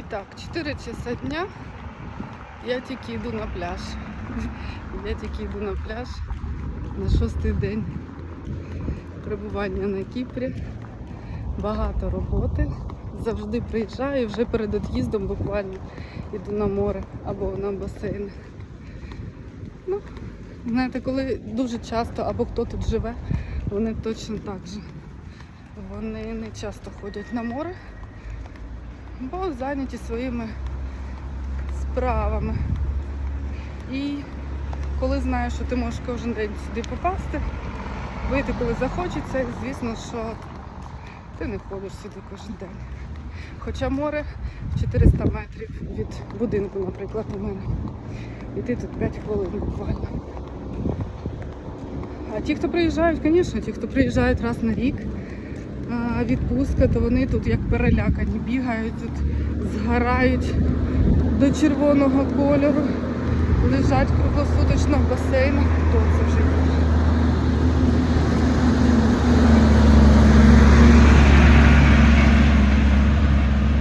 І так, 4 часа дня. Я тільки йду на пляж. Я тільки йду на пляж на шостий день перебування на Кіпрі. Багато роботи. Завжди приїжджаю, вже перед від'їздом буквально йду на море або на басейн. Ну, знаєте, коли дуже часто або хто тут живе, вони точно так же. Вони не часто ходять на море, бо зайняті своїми справами. І коли знаєш, що ти можеш кожен день сюди попасти, вийти, коли захочеться, звісно, що ти не ходиш сюди кожен день. Хоча море 400 метрів від будинку, наприклад, у мене. Іти тут 5 хвилин буквально. А ті, хто приїжджають, звісно, ті, хто приїжджають раз на рік, відпустка, то вони тут як перелякані, бігають, тут згорають до червоного кольору, лежать круглосуточно в басейнах, то це вже.